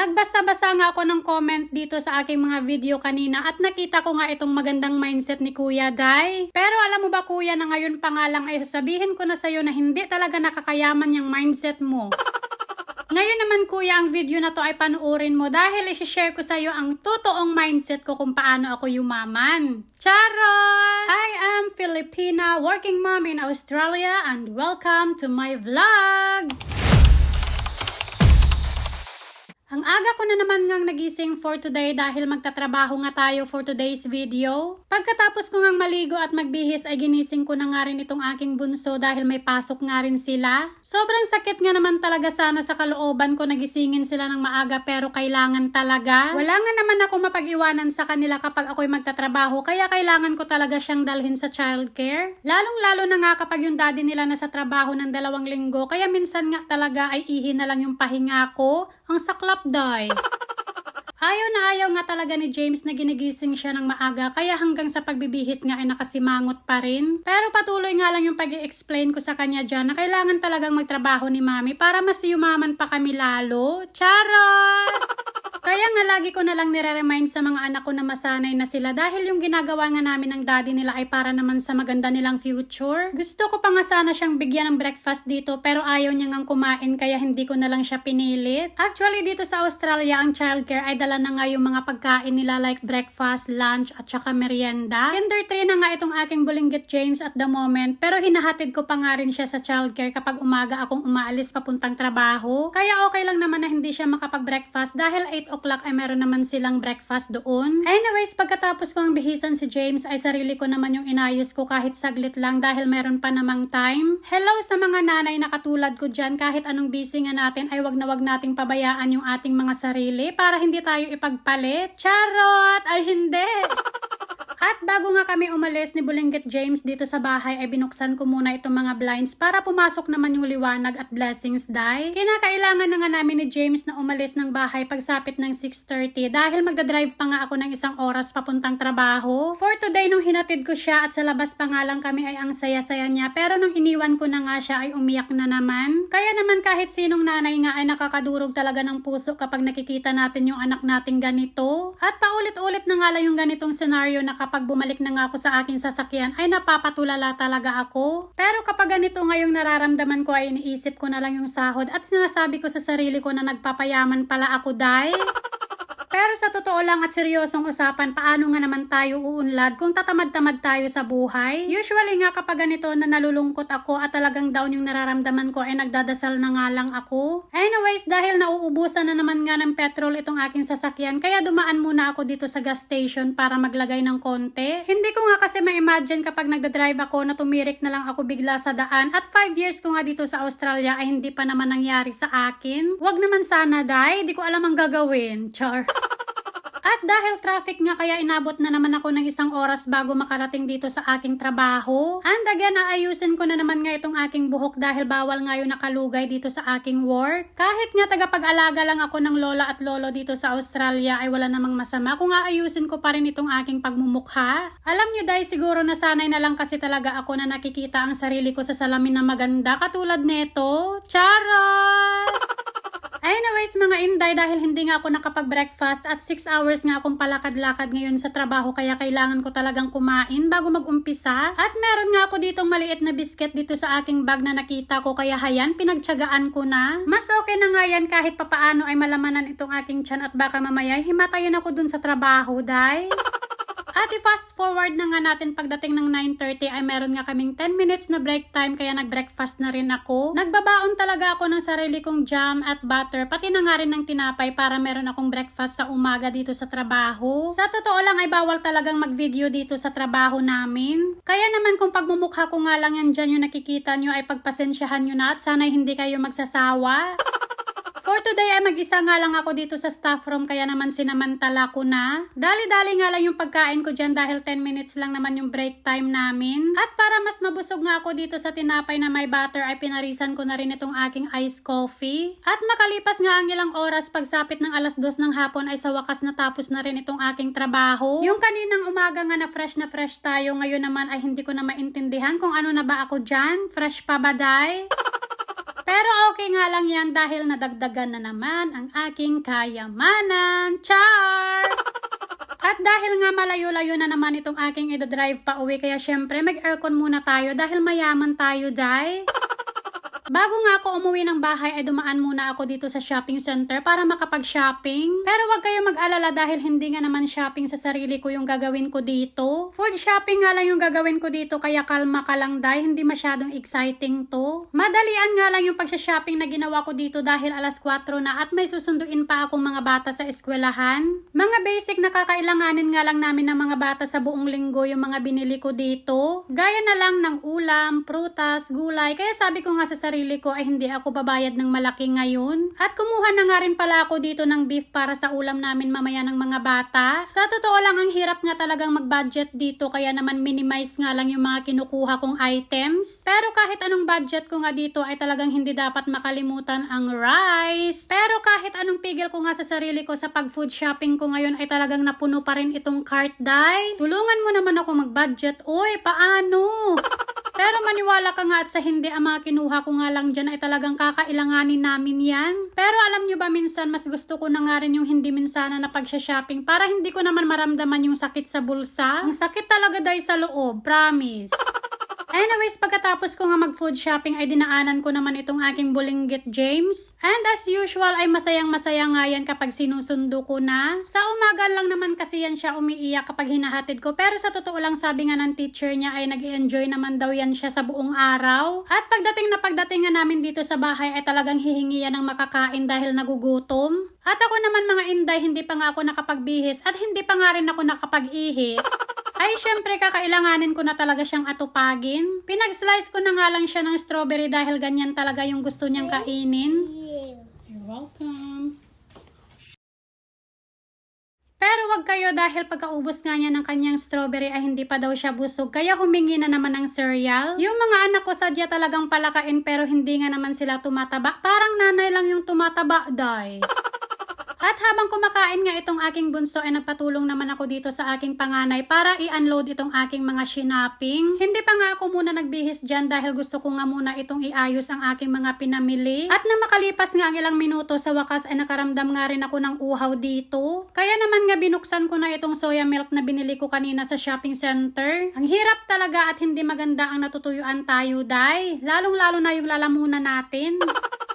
Nagbasa-basa nga ako ng comment dito sa aking mga video kanina at nakita ko nga itong magandang mindset ni Kuya Dai. Pero alam mo ba kuya na ngayon pa nga lang ay sasabihin ko na sa'yo na hindi talaga nakakayaman yung mindset mo. Ngayon naman kuya, ang video na to ay panuorin mo dahil isi-share ko sa'yo ang totoong mindset ko kung paano ako yumaman. Charon! I am Filipina, working mom in Australia and welcome to my vlog! Ang aga ko na naman ngang nagising for today dahil magtatrabaho nga tayo for today's video. Pagkatapos ko ngang maligo at magbihis ay ginising ko na nga rin itong aking bunso dahil may pasok nga rin sila. Sobrang sakit nga naman talaga sana sa kalooban ko nagisingin sila ng maaga pero kailangan talaga. Wala nga naman ako mapag-iwanan sa kanila kapag ako'y magtatrabaho kaya kailangan ko talaga siyang dalhin sa childcare. Lalong-lalo na nga kapag yung daddy nila nasa trabaho ng dalawang linggo kaya minsan nga talaga ay ihi na lang yung pahinga ko. Ang saklap day. Ayaw na ayaw nga talaga ni James na ginigising siya ng maaga kaya hanggang sa pagbibihis nga ay nakasimangot pa rin. Pero patuloy nga lang yung pag explain ko sa kanya dyan na kailangan talagang magtrabaho ni mami para mas yumaman pa kami lalo. Charot! Kaya nga lagi ko na lang nire-remind sa mga anak ko na masanay na sila dahil yung ginagawa nga namin ng daddy nila ay para naman sa maganda nilang future. Gusto ko pa nga sana siyang bigyan ng breakfast dito pero ayaw niya ngang kumain kaya hindi ko na lang siya pinilit. Actually dito sa Australia ang childcare ay dala na nga yung mga pagkain nila like breakfast, lunch at saka merienda. Kinder 3 na nga itong aking bulinggit James at the moment pero hinahatid ko pa nga rin siya sa childcare kapag umaga akong umaalis papuntang trabaho. Kaya okay lang naman na hindi siya makapag-breakfast dahil 8 o'clock ay meron naman silang breakfast doon. Anyways, pagkatapos kong bihisan si James ay sarili ko naman yung inayos ko kahit saglit lang dahil meron pa namang time. Hello sa mga nanay na katulad ko dyan kahit anong busy nga natin ay wag na wag nating pabayaan yung ating mga sarili para hindi tayo ipagpalit. Charot! Ay hindi! At bago nga kami umalis ni Bulinggit James dito sa bahay ay binuksan ko muna itong mga blinds para pumasok naman yung liwanag at blessings dai. Kinakailangan na nga namin ni James na umalis ng bahay pagsapit ng 6.30 dahil magdadrive pa nga ako ng isang oras papuntang trabaho. For today nung hinatid ko siya at sa labas pa nga lang kami ay ang saya-saya niya pero nung iniwan ko na nga siya ay umiyak na naman. Kaya naman kahit sinong nanay nga ay nakakadurog talaga ng puso kapag nakikita natin yung anak nating ganito. At paulit-ulit na nga lang yung ganitong scenario na kapag bumalik na nga ako sa aking sasakyan ay napapatulala talaga ako. Pero kapag ganito ngayong nararamdaman ko ay iniisip ko na lang yung sahod at sinasabi ko sa sarili ko na nagpapayaman pala ako dahil... Pero sa totoo lang at seryosong usapan, paano nga naman tayo uunlad kung tatamad-tamad tayo sa buhay? Usually nga kapag ganito na nalulungkot ako at talagang down yung nararamdaman ko ay nagdadasal na nga lang ako. Anyways, dahil nauubusan na naman nga ng petrol itong aking sasakyan, kaya dumaan muna ako dito sa gas station para maglagay ng konti. Hindi ko nga kasi ma-imagine kapag nagdadrive ako na tumirik na lang ako bigla sa daan at 5 years ko nga dito sa Australia ay hindi pa naman nangyari sa akin. Wag naman sana, Day. Di ko alam ang gagawin. Char. At dahil traffic nga kaya inabot na naman ako ng isang oras bago makarating dito sa aking trabaho. And again, aayusin ko na naman nga itong aking buhok dahil bawal nga yung nakalugay dito sa aking work. Kahit nga tagapag-alaga lang ako ng lola at lolo dito sa Australia ay wala namang masama kung aayusin ko pa rin itong aking pagmumukha. Alam nyo dahil siguro nasanay na lang kasi talaga ako na nakikita ang sarili ko sa salamin na maganda katulad neto. Charot! Anyways, mga inday, dahil hindi nga ako nakapag-breakfast at 6 hours nga akong palakad-lakad ngayon sa trabaho kaya kailangan ko talagang kumain bago mag-umpisa. At meron nga ako ditong maliit na biscuit dito sa aking bag na nakita ko kaya hayan, pinagtsagaan ko na. Mas okay na nga yan kahit papaano ay malamanan itong aking tiyan at baka mamaya himatayin ako dun sa trabaho, day. At i-fast forward na nga natin pagdating ng 9.30 ay meron nga kaming 10 minutes na break time kaya nag-breakfast na rin ako. Nagbabaon talaga ako ng sarili kong jam at butter pati na nga rin ng tinapay para meron akong breakfast sa umaga dito sa trabaho. Sa totoo lang ay bawal talagang mag-video dito sa trabaho namin. Kaya naman kung pagmumukha ko nga lang yan dyan yung nakikita nyo ay pagpasensyahan nyo na at sana hindi kayo magsasawa. For today ay mag-isa nga lang ako dito sa staff room kaya naman sinamantala ko na. Dali-dali nga lang yung pagkain ko dyan dahil 10 minutes lang naman yung break time namin. At para mas mabusog nga ako dito sa tinapay na may butter ay pinarisan ko na rin itong aking iced coffee. At makalipas nga ang ilang oras pagsapit ng alas 2 ng hapon ay sa wakas natapos na rin itong aking trabaho. Yung kaninang umaga nga na fresh na fresh tayo ngayon naman ay hindi ko na maintindihan kung ano na ba ako dyan. Fresh pa ba, day? Pero okay nga lang yan dahil nadagdagan na naman ang aking kayamanan. Char! At dahil nga malayo-layo na naman itong aking idadrive pa uwi, kaya syempre mag-aircon muna tayo dahil mayaman tayo, Jai. Bago nga ako umuwi ng bahay ay dumaan muna ako dito sa shopping center para makapag-shopping. Pero wag kayo mag-alala dahil hindi nga naman shopping sa sarili ko yung gagawin ko dito. Food shopping nga lang yung gagawin ko dito kaya kalma ka lang dahil hindi masyadong exciting to. Madalian nga lang yung pagsha-shopping na ginawa ko dito dahil alas 4 na at may susunduin pa akong mga bata sa eskwelahan. Mga basic na kakailanganin nga lang namin ng mga bata sa buong linggo yung mga binili ko dito. Gaya na lang ng ulam, prutas, gulay. Kaya sabi ko nga sa sarili ko ay hindi ako babayad ng malaki ngayon. At kumuha na nga rin pala ako dito ng beef para sa ulam namin mamaya ng mga bata. Sa totoo lang ang hirap nga talagang mag-budget dito kaya naman minimize nga lang yung mga kinukuha kong items. Pero kahit anong budget ko nga dito ay talagang hindi dapat makalimutan ang rice. Pero kahit anong pigil ko nga sa sarili ko sa pag-food shopping ko ngayon ay talagang napuno pa rin itong cart dai. Tulungan mo naman ako mag-budget. Uy, paano? Pero maniwala ka nga at sa hindi ang mga kinuha ko nga lang dyan ay talagang kakailanganin namin yan. Pero alam nyo ba minsan mas gusto ko na nga rin yung hindi minsana na pagsha-shopping para hindi ko naman maramdaman yung sakit sa bulsa. Ang sakit talaga dahil sa loob, promise. Anyways, pagkatapos ko nga mag-food shopping ay dinaanan ko naman itong aking bulinggit James. And as usual ay masayang masaya nga yan kapag sinusundo ko na. Sa umaga lang naman kasi yan siya umiiyak kapag hinahatid ko. Pero sa totoo lang sabi nga ng teacher niya ay nag enjoy naman daw yan siya sa buong araw. At pagdating na pagdating nga namin dito sa bahay ay talagang hihingi yan ng makakain dahil nagugutom. At ako naman mga inday, hindi pa nga ako nakapagbihis at hindi pa nga rin ako nakapag-ihi. Ay, syempre, kakailanganin ko na talaga siyang atupagin. Pinag-slice ko na nga lang siya ng strawberry dahil ganyan talaga yung gusto niyang kainin. You're welcome. Pero wag kayo dahil pagkaubos nga niya ng kanyang strawberry ay hindi pa daw siya busog kaya humingi na naman ng cereal. Yung mga anak ko sadya talagang palakain pero hindi nga naman sila tumataba. Parang nanay lang yung tumataba, day. At habang kumakain nga itong aking bunso ay nagpatulong naman ako dito sa aking panganay para i-unload itong aking mga shinaping. Hindi pa nga ako muna nagbihis dyan dahil gusto ko nga muna itong iayos ang aking mga pinamili. At na makalipas nga ang ilang minuto sa wakas ay nakaramdam nga rin ako ng uhaw dito. Kaya naman nga binuksan ko na itong soya milk na binili ko kanina sa shopping center. Ang hirap talaga at hindi maganda ang natutuyuan tayo, day. Lalong-lalo na yung lalamunan natin.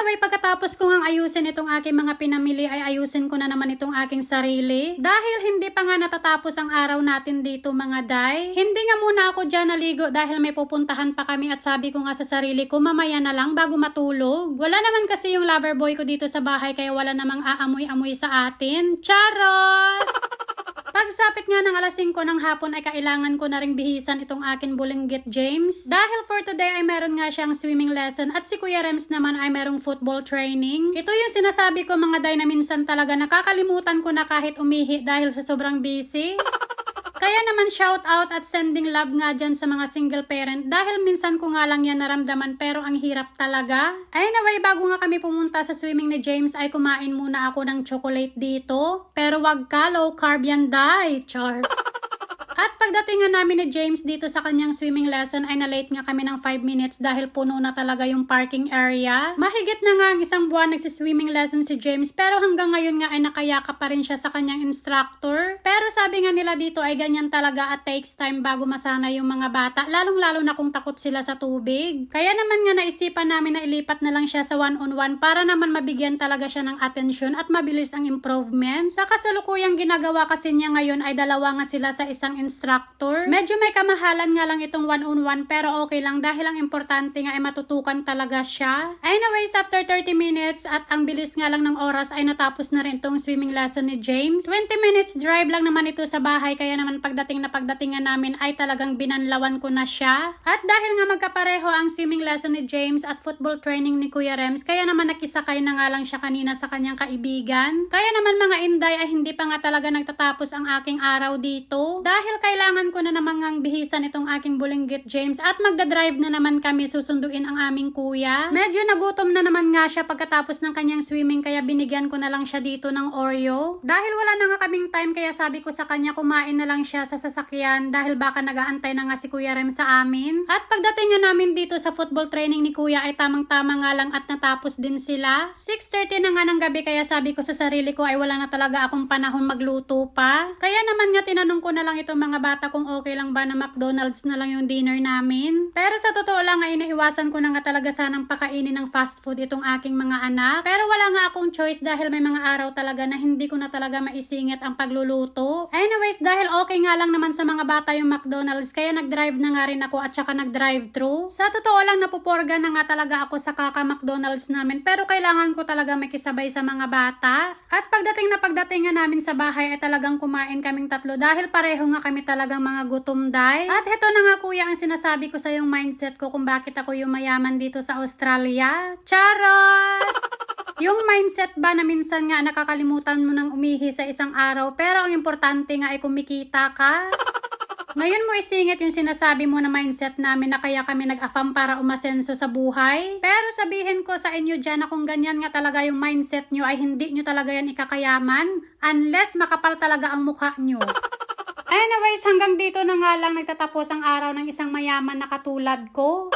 Anyway, pagkatapos ko ngang ayusin itong aking mga pinamili ay ayusin ko na naman itong aking sarili. Dahil hindi pa nga natatapos ang araw natin dito mga day. Hindi nga muna ako dyan naligo dahil may pupuntahan pa kami at sabi ko nga sa sarili ko mamaya na lang bago matulog. Wala naman kasi yung lover boy ko dito sa bahay kaya wala namang aamoy-amoy sa atin. Charot! Pagsapit nga ng alas 5 ng hapon ay kailangan ko na ring bihisan itong akin bulinggit James. Dahil for today ay meron nga siyang swimming lesson at si Kuya Rems naman ay merong football training. Ito yung sinasabi ko mga day na minsan talaga nakakalimutan ko na kahit umihi dahil sa sobrang busy. Kaya naman shout out at sending love nga dyan sa mga single parent dahil minsan ko nga lang yan naramdaman pero ang hirap talaga. Anyway, bago nga kami pumunta sa swimming ni James ay kumain muna ako ng chocolate dito. Pero wag ka, low carb yan, day. Char. At pagdating nga namin ni James dito sa kanyang swimming lesson ay na-late nga kami ng 5 minutes dahil puno na talaga yung parking area. Mahigit na nga ang isang buwan nagsiswimming lesson si James pero hanggang ngayon nga ay nakayaka pa rin siya sa kanyang instructor. Pero sabi nga nila dito ay ganyan talaga at takes time bago masana yung mga bata lalong-lalo na kung takot sila sa tubig. Kaya naman nga naisipan namin na ilipat na lang siya sa one-on-one para naman mabigyan talaga siya ng atensyon at mabilis ang improvement. Sa kasalukuyang ginagawa kasi niya ngayon ay dalawa nga sila sa isang instructor. Medyo may kamahalan nga lang itong one-on-one pero okay lang dahil ang importante nga ay matutukan talaga siya. Anyways, after 30 minutes at ang bilis nga lang ng oras ay natapos na rin itong swimming lesson ni James. 20 minutes drive lang naman ito sa bahay kaya naman pagdating na pagdating nga namin ay talagang binanlawan ko na siya. At dahil nga magkapareho ang swimming lesson ni James at football training ni Kuya Rems, kaya naman nakisakay na nga lang siya kanina sa kanyang kaibigan. Kaya naman mga inday ay hindi pa nga talaga nagtatapos ang aking araw dito. Dahil kailangan kailangan ko na naman ngang bihisan itong aking bulinggit James at magdadrive na naman kami susunduin ang aming kuya. Medyo nagutom na naman nga siya pagkatapos ng kanyang swimming kaya binigyan ko na lang siya dito ng Oreo. Dahil wala na nga kaming time kaya sabi ko sa kanya kumain na lang siya sa sasakyan dahil baka nagaantay na nga si Kuya Rem sa amin. At pagdating namin dito sa football training ni Kuya ay tamang-tama nga lang at natapos din sila. 6.30 na nga ng gabi kaya sabi ko sa sarili ko ay wala na talaga akong panahon magluto pa. Kaya naman nga tinanong ko na lang itong mga bata kung okay lang ba na McDonald's na lang yung dinner namin. Pero sa totoo lang ay naiwasan ko na nga talaga sanang pakainin ng fast food itong aking mga anak. Pero wala nga akong choice dahil may mga araw talaga na hindi ko na talaga maisingit ang pagluluto. Anyways, dahil okay nga lang naman sa mga bata yung McDonald's kaya nag-drive na nga rin ako at saka nag-drive thru. Sa totoo lang napuporga na nga talaga ako sa kaka McDonald's namin pero kailangan ko talaga makisabay sa mga bata. At pagdating na pagdating nga namin sa bahay ay talagang kumain kaming tatlo dahil pareho nga kami talagang mga gutom day. At heto na nga kuya ang sinasabi ko sa yung mindset ko kung bakit ako yung mayaman dito sa Australia. Charot! Yung mindset ba na minsan nga nakakalimutan mo nang umihi sa isang araw pero ang importante nga ay kumikita ka? Ngayon mo isingit yung sinasabi mo na mindset namin na kaya kami nag-afam para umasenso sa buhay. Pero sabihin ko sa inyo dyan na kung ganyan nga talaga yung mindset nyo ay hindi nyo talaga yan ikakayaman unless makapal talaga ang mukha nyo. Anyways, hanggang dito na nga lang nagtatapos ang araw ng isang mayaman na katulad ko.